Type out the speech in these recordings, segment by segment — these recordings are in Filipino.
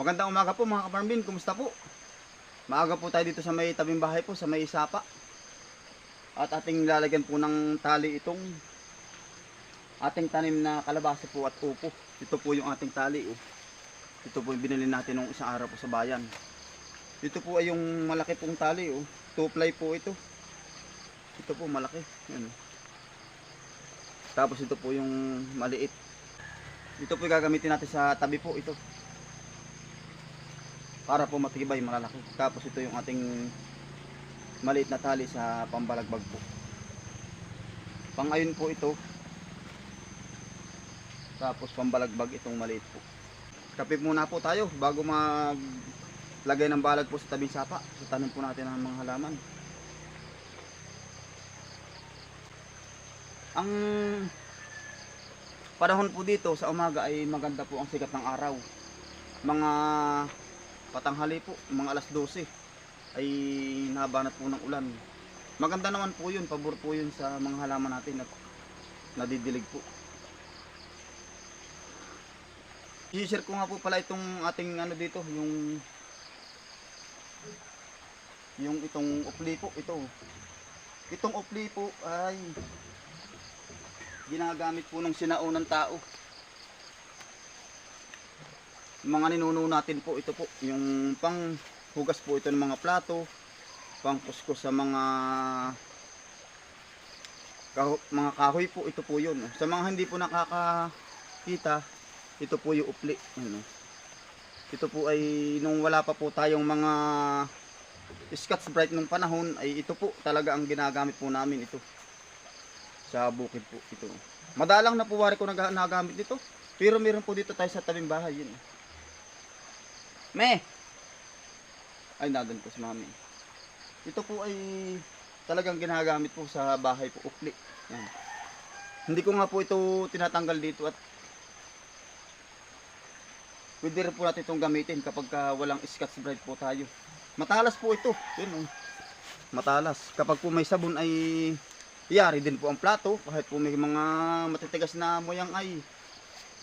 Magandang umaga po mga kaparmbin, kumusta po? Maaga po tayo dito sa may tabing bahay po, sa may sapa. At ating lalagyan po ng tali itong ating tanim na kalabasa po at upo. Ito po yung ating tali. Oh. Ito po yung binili natin nung isang araw po sa bayan. Ito po ay yung malaki pong tali. Oh. Two ply po ito. Ito po malaki. Yan. Tapos ito po yung maliit. Ito po gagamitin natin sa tabi po ito para po matibay malalaki. Tapos ito yung ating maliit na tali sa pambalagbag po. Pang ayon po ito. Tapos pambalagbag itong maliit po. Kape muna po tayo bago maglagay ng balag po sa tabing sapa. Sa tanim po natin ng mga halaman. Ang panahon po dito sa umaga ay maganda po ang sikat ng araw. Mga patanghali po, mga alas 12 ay nabanat po ng ulan. Maganda naman po yun, pabor po yun sa mga halaman natin at nadidilig po. I-share ko nga po pala itong ating ano dito, yung yung itong upli po, ito. Itong upli po ay ginagamit po ng sinaunang tao. Mga ninuno natin po ito po yung pang hugas po ito ng mga plato pang kuskus sa mga mga kahoy po ito po yun. Sa mga hindi po nakakakita ito po yung upli ano ito po ay nung wala pa po tayong mga Scotch Brite nung panahon ay ito po talaga ang ginagamit po namin ito sa bukid po ito madalang na po wari ko nag- nagamit dito pero meron po dito tayo sa tabing bahay yun Me! Ay, nadan ko si mami. Ito po ay talagang ginagamit po sa bahay po, ukli. Yan. Hindi ko nga po ito tinatanggal dito at pwede rin po natin itong gamitin kapag ka walang scotch brite po tayo. Matalas po ito. Yun, oh. Matalas. Kapag po may sabon ay yari din po ang plato. Kahit po may mga matitigas na moyang ay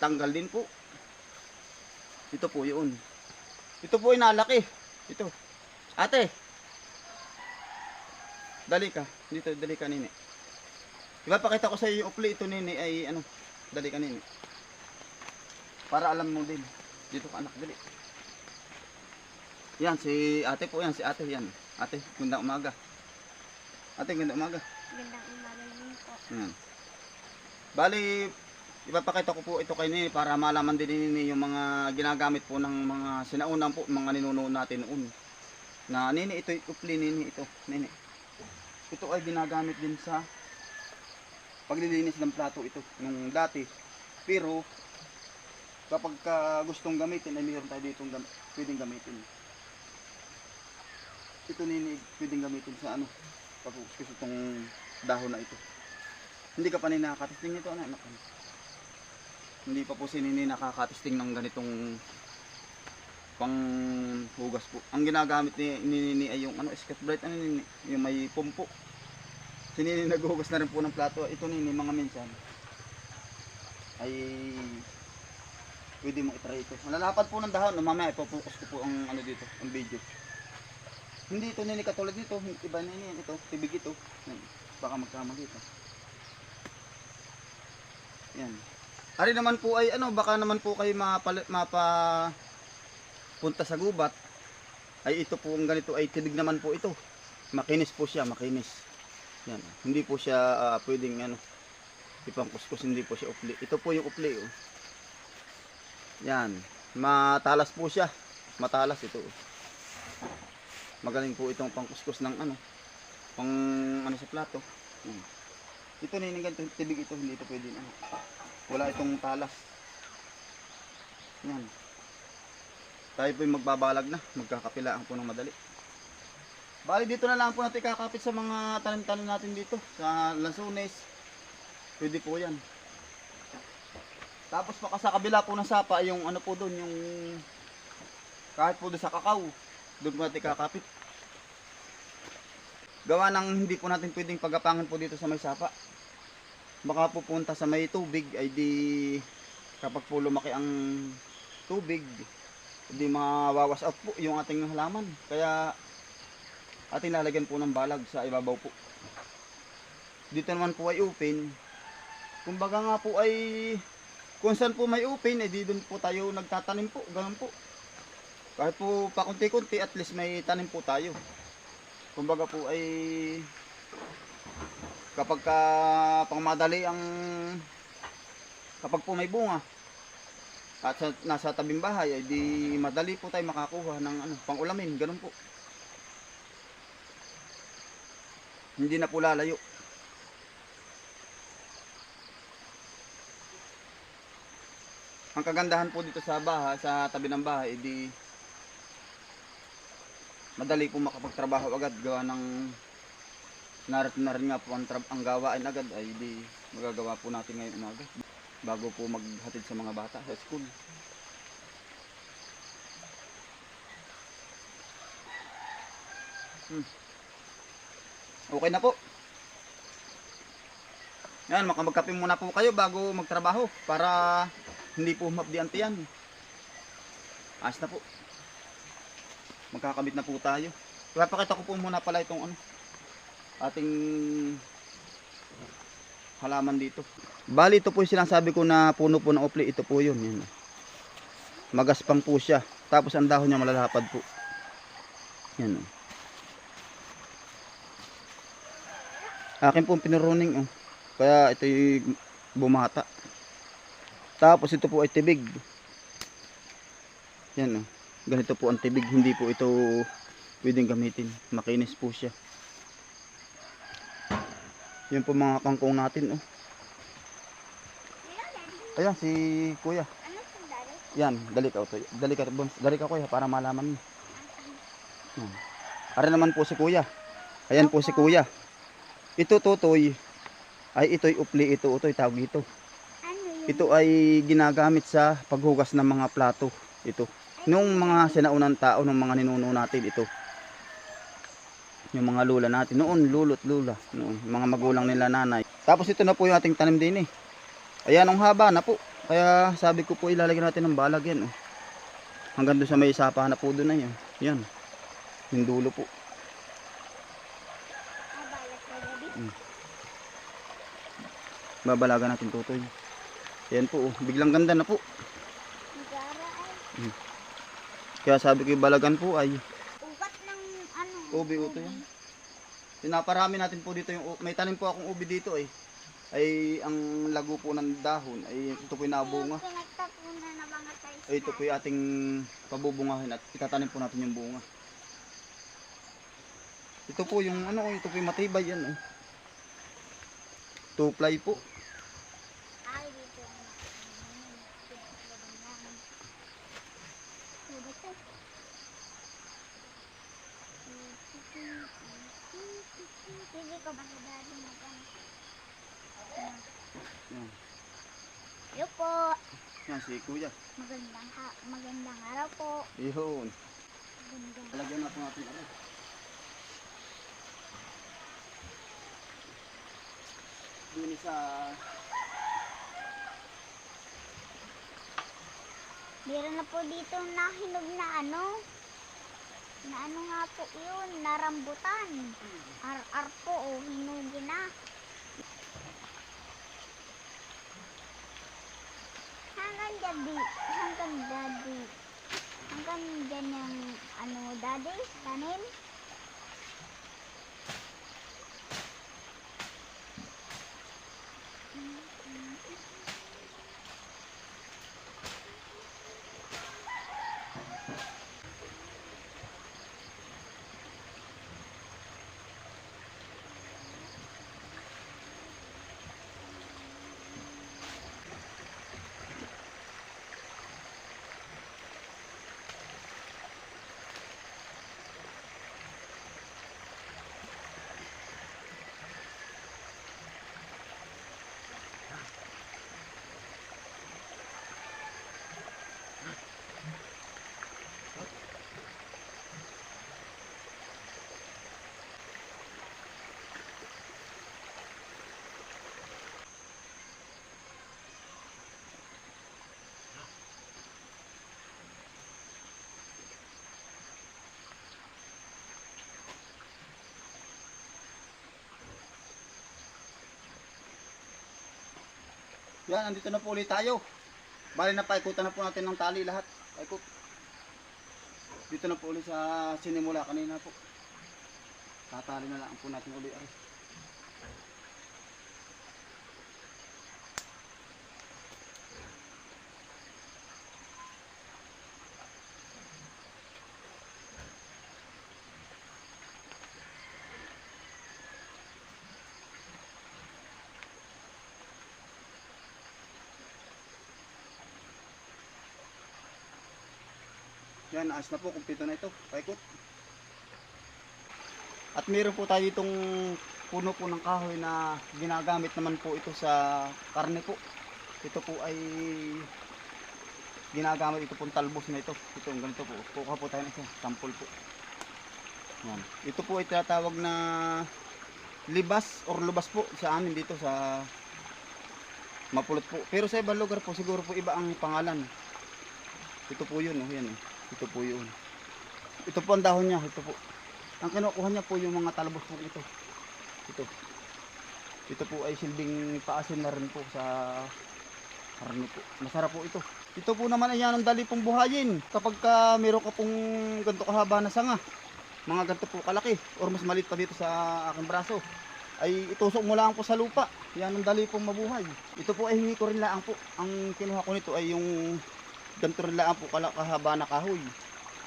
tanggal din po. Ito po yun. Ito po ay nalaki. Ito. Ate. Dali ka. Dito, dali ka nini. Ipapakita ko sa iyo yung upli ito nini ay ano. Dali ka nini. Para alam mo din. Dito ka anak, dali. Yan, si ate po yan. Si ate yan. Ate, gandang umaga. Ate, gandang umaga. Gandang umaga din po. Yan. Bali, ipapakita ko po ito kay Nini para malaman din ni Nini yung mga ginagamit po ng mga sinaunang po, mga ninuno natin noon. Na Nini, ito upli Nini, ito, Nini. Ito ay ginagamit din sa paglilinis ng plato ito, nung dati. Pero, kapag ka gustong gamitin, ay mayroon tayo dito gam pwedeng gamitin. Ito Nini, pwedeng gamitin sa ano, pag gusto itong dahon na ito. Hindi ka pa ni nakakatisting nito, anak? Hindi pa po si Nini nakakatisting ng ganitong pang hugas po. Ang ginagamit ni ni Nini ay yung ano, Scott Bright, ano Nini? Yung may pumpo. Si Nini na rin po ng plato. Ito Nini, mga minsan ay pwede mo itry ito. Malalapad po ng dahon. Mamaya ipopokus ko po ang ano dito, ang video. Hindi ito Nini katulad nito. Iba Nini, ito, tibig ito. Baka magkamali ito. Yan. Ari naman po ay ano, baka naman po kayo mapa, mapa punta sa gubat. Ay ito po ang ganito ay tinig naman po ito. Makinis po siya, makinis. Yan. Hindi po siya ah, pwedeng ano, ipang kuskus, hindi po siya upli. Ito po yung upli. Oh. Yan. Matalas po siya. Matalas ito. oh. Magaling po itong pangkuskus ng ano, pang ano sa plato. Yan. Ito ninigan tibig ito, hindi ito pwede ano. Wala itong talas. Yan. Tayo po yung magbabalag na. Magkakapilaan po ng madali. Bali dito na lang po natin kakapit sa mga tanim-tanim natin dito. Sa lansunes. Pwede po yan. Tapos pa sa kabila po ng sapa, yung ano po doon, yung kahit po doon sa kakao, doon po natin kakapit. Gawa ng hindi po natin pwedeng pagapangan po dito sa may sapa. Baka pupunta sa may tubig ay di kapag po lumaki ang tubig, hindi mawawas out po yung ating halaman. Kaya ating lalagyan po ng balag sa ibabaw po. Dito naman po ay open. Kumbaga nga po ay kung saan po may open, eh di doon po tayo nagtatanim po. Ganun po. Kahit po pakunti-kunti, at least may tanim po tayo. Kumbaga po ay kapag ka pangmadali ang kapag po may bunga at sa, nasa tabing bahay ay di madali po tayo makakuha ng ano, pang-ulamin, ganun po. Hindi na po lalayo. Ang kagandahan po dito sa bahay, sa tabi ng bahay, di madali po makapagtrabaho agad gawa ng narito na rin nga po ang, ang gawain agad ay di magagawa po natin ngayon umaga bago po maghatid sa mga bata sa school. Hmm. Okay na po. Yan, makamagkape muna po kayo bago magtrabaho para hindi po humapdi ang tiyan. Ayos na po. Magkakabit na po tayo. Ipapakita ko po muna pala itong ano, ating halaman dito. Bali ito po yung sinasabi ko na puno po ng opli. Ito po yun. Yan. Magaspang po siya. Tapos ang dahon niya malalapad po. Yan. oh. Akin po pinuruning. Oh. Kaya ito yung bumata. Tapos ito po ay tibig. Yan oh. Ganito po ang tibig. Hindi po ito pwedeng gamitin. Makinis po siya. Yan po mga kangkong natin oh. Ayan si kuya. Yan, dali ka utoy. Dali ka, Bons. Dali ka kuya para malaman mo. Yan. Para naman po si kuya. Ayan po si kuya. Ito tutoy. Ay ito'y upli ito utoy tawag ito. Yun? Ito ay ginagamit sa paghugas ng mga plato. Ito. Nung mga sinaunang tao, nung mga ninuno natin ito. Yung mga lula natin. Noon, lulot lula. Noon, mga magulang nila nanay. Tapos ito na po yung ating tanim din eh. Ayan, ang haba na po. Kaya sabi ko po ilalagyan natin ng balag yan. Oh. Hanggang doon sa may sapa na po doon na yan. Yan. Yung dulo po. Gabi. Babalagan natin tutoy. Yan po. Oh. Biglang ganda na po. Nagara ay. Kaya sabi ko yung balagan po ay Ugat ng ano. Ubi, uto yan. Pinaparami natin po dito yung may tanim po akong ubi dito eh. Ay ang lago po ng dahon ay ito po yung nabunga. Ay ito po yung ating pabubungahin at itatanim po natin yung bunga. Ito po yung ano, ito po yung matibay yan eh. Two ply po. Ay, dito. Dito. Hindi ko ba sa dati magkano? Yan. Yo po. Yan si kuya. Magandang ha magandang araw po. Yun. Magandang Talagyan na po natin ano. Dun sa Meron na po dito na hinog na ano. Na ano nga po yun, narambutan. Ar-ar po, oh, hinugin na. Hanggang gabi, hanggang daddy. Hanggang dyan yung ano, daddy, tanim. Yan, andito na po ulit tayo. Bali na paikutan na po natin ng tali lahat. Paikot. Dito na po ulit sa sinimula kanina po. Tatali na lang po natin ulit. Ay. Yan, ayos na po. Kumpleto na ito. Paikot. At meron po tayo itong puno po ng kahoy na ginagamit naman po ito sa karne po. Ito po ay ginagamit ito pong talbos na ito. Ito ganito po. Kukuha po tayo ng isa. Sample po. Yan. Ito po ay tinatawag na libas or lubas po sa amin dito sa Mapulot po. Pero sa ibang lugar po siguro po iba ang pangalan. Ito po yun. Oh, yan. oh. Ito po yun. Ito po ang dahon niya. Ito po. Ang kinukuha niya po yung mga talbos po ito. Ito. Ito po ay silbing paasin na rin po sa karne po. Masarap po ito. Ito po naman ay yan ang dali pong buhayin. Kapag ka meron ka pong ganito kahaba na sanga, mga ganito po kalaki, or mas maliit pa dito sa aking braso, ay itusok mo lang po sa lupa. Yan ang dali pong mabuhay. Ito po ay hingi ko rin lang po. Ang kinuha ko nito ay yung ganito rin lang po kahaba na kahoy.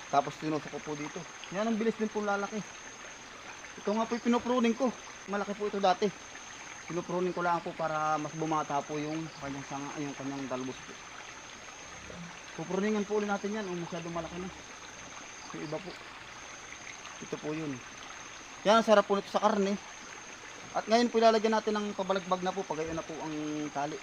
Tapos tinusok ko po dito. Yan ang bilis din po lalaki. Ito nga po yung pinupruning ko. Malaki po ito dati. Pinupruning ko lang po para mas bumata po yung kanyang sanga, yung kanyang dalbos po. Pupruningan po ulit natin yan. Kung masyadong malaki na. Yung iba po. Ito po yun. Yan sarap po nito sa karne. At ngayon po ilalagyan natin ng pabalagbag na po. Pagayon na po ang tali.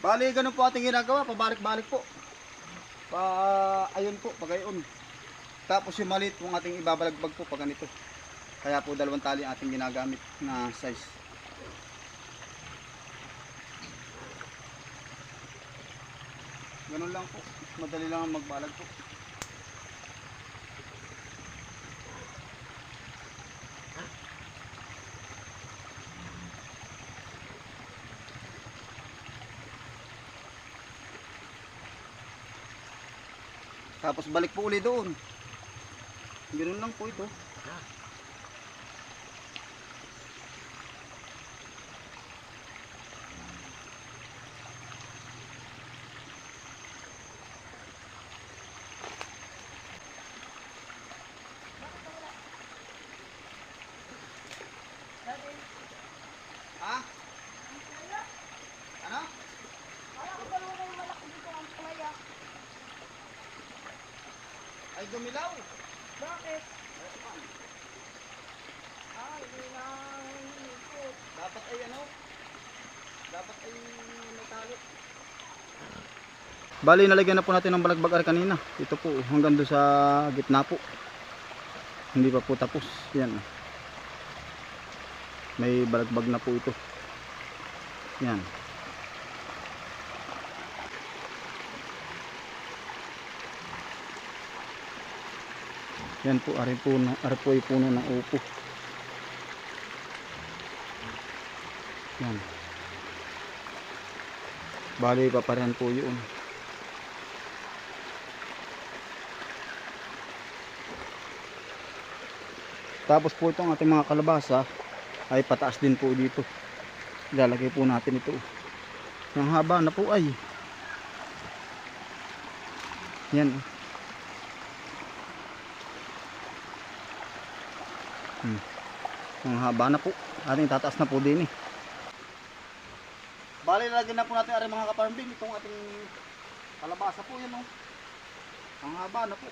Bali, ganun po ating ginagawa. Pabalik-balik po. Pa, ayun po, pagayon. Tapos yung maliit yung ating ibabalagbag po pag ganito. Kaya po dalawang tali ang ating ginagamit na size. Ganun lang po. Madali lang ang magbalag po. Tapos balik po uli doon. Ganun lang po ito. Ha? Ano? Ay dumilaw. Bakit? Dapat ay ano? Dapat ay may tali. Bali, nalagyan na po natin ng balagbag ar kanina. Ito po, hanggang doon sa gitna po. Hindi pa po tapos. Yan. May balagbag na po ito. Yan. Yan po, ari po, ari po ay puno ng upo. Yan. Bali pa pa rin po yun. Tapos po itong ating mga kalabasa ay pataas din po dito. Ilalagay po natin ito. Ang haba na po ay. Yan. Hmm. Ang haba na po. Ating tataas na po din eh. Bali, lagyan na po natin ari mga kaparambing itong ating kalabasa po yan oh. Ang haba na po.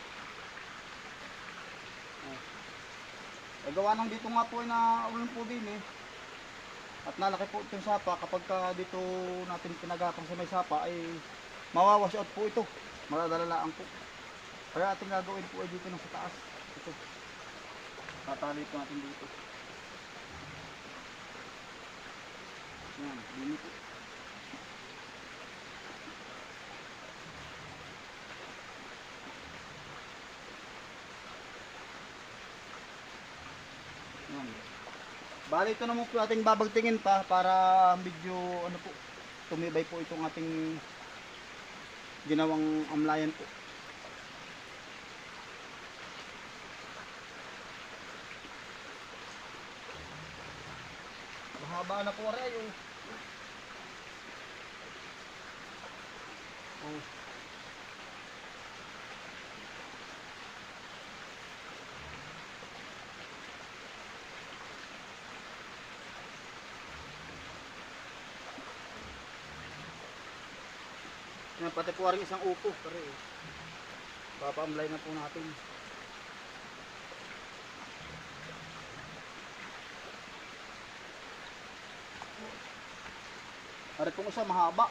Oh. Ay, gawa ng dito nga po na ulan po din eh. At nalaki po itong sapa kapag ka dito natin pinagapang sa may sapa ay mawawash out po ito. Maradalalaan po. Kaya ating gagawin po ay dito ng sa taas. Ito. Tatali natin dito. Yan, po. Yan. Bali ito naman po ating babagtingin pa para medyo ano po tumibay po itong ating ginawang amlayan po. Mahaba na po rin yung Oh. Yan, pati po rin isang upo. Pare, eh. Papaamlay na po natin. Pare kung isa mahaba.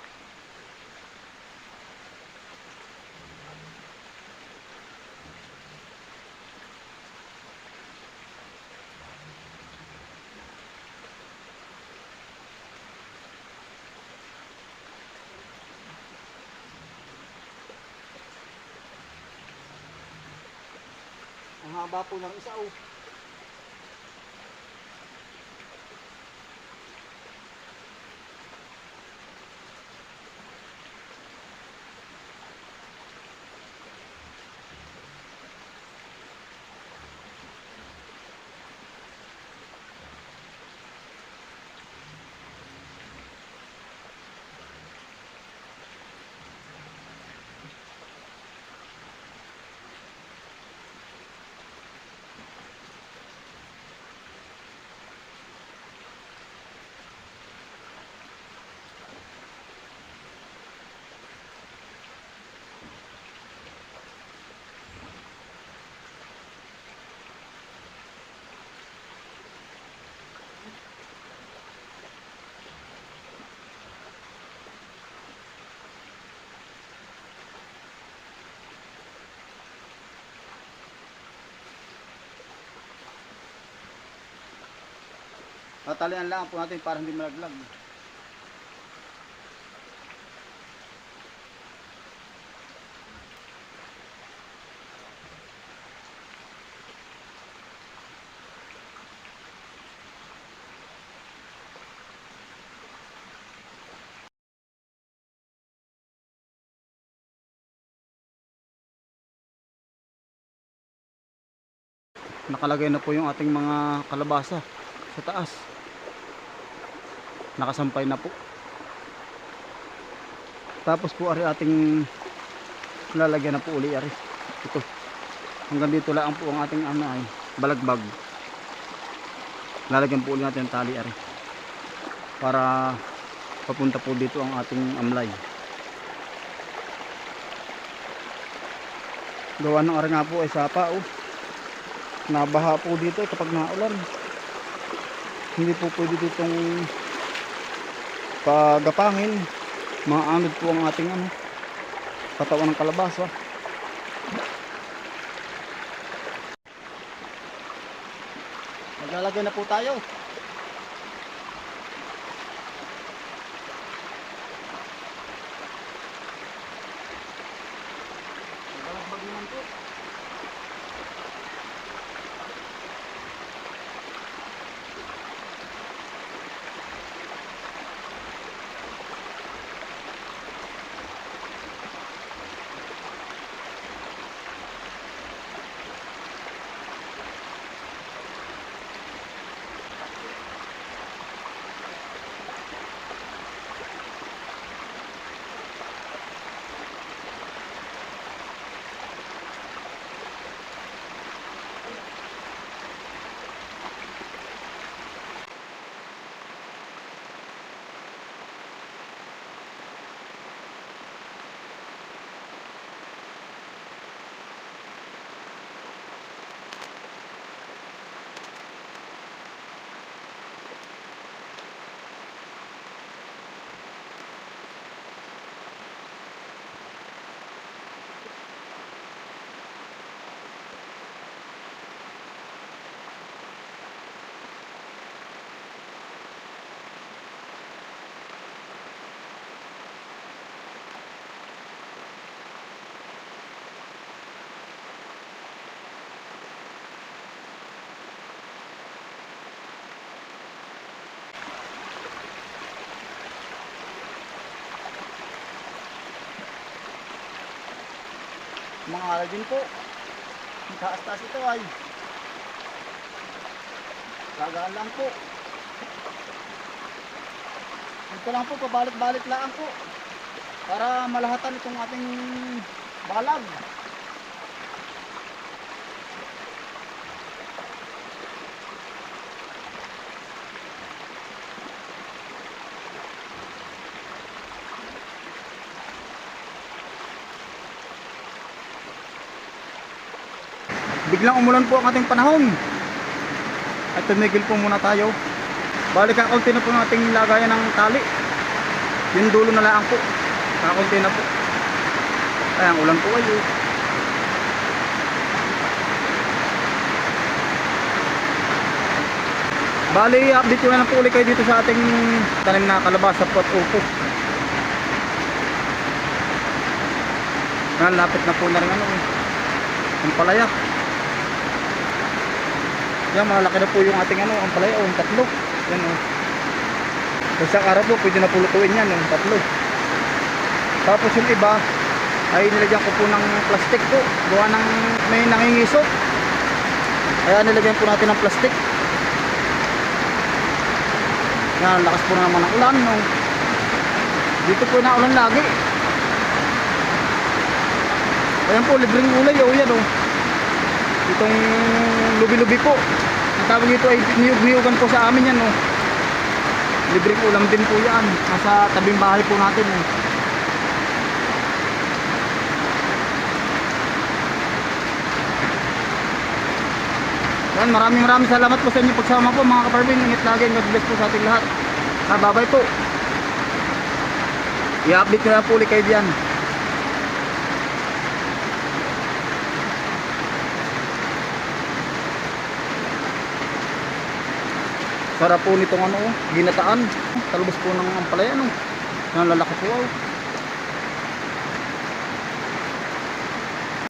Ang haba po ng isa oh. Tatalian lang po natin para hindi malaglag. Nakalagay na po yung ating mga kalabasa sa taas nakasampay na po. Tapos po ari ating lalagyan na po uli ari. Ito. Hanggang dito lang po ang ating ano ay balagbag. Lalagyan po uli natin ng tali ari. Para papunta po dito ang ating amlay. Gawa ng ari nga po ay sapa oh. Nabaha po dito kapag naulan. Hindi po pwede ditong pagapangin maanod po ang ating ano katawan ng kalabasa maglalagay na po tayo Mga alay din po. Taas-taas ito ay. Lagaan lang po. Ito lang po, pabalik-balik lang po. Para malahatan itong ating balag. Biglang umulan po ang ating panahon. At tumigil po muna tayo. Balik kakaunti na po ng ating lagayan ng tali. Yung dulo na lang po. Kakaunti na po. Ay, ang ulan po ay oh. Bali, update ko na lang po ulit kayo dito sa ating tanim na kalabasa po at upo. Yan, lapit na po na rin ano eh. Ang palaya. Yan, malaki na po yung ating ano, ang palaya, oh, yung tatlo. Yan oh. Sa isang araw po, pwede na po lutuin yan, yung tatlo. Tapos yung iba, ay nilagyan ko po ng plastic po. Gawa ng may nangingisok. Kaya nilagyan po natin ng plastic. Yan, lakas po na naman ng ulan. No? Dito po na ulan lagi. Ayan po, libreng ulay. Oh, yan oh. Itong lubi-lubi po. Ang tawag ito ay niyog-niyugan po sa amin yan. Oh. Libreng ulam din po yan. Nasa tabing bahay po natin. Oh. Yan, maraming maraming salamat po sa inyo pagsama po mga kaparmin. Ingat lagi. God bless po sa ating lahat. Ah, bye-bye po. I-update na po ulit kayo diyan. Sarap po nitong ano, ginataan. Talbos po ng ampalaya, ano. Ang lalaki po. Oh.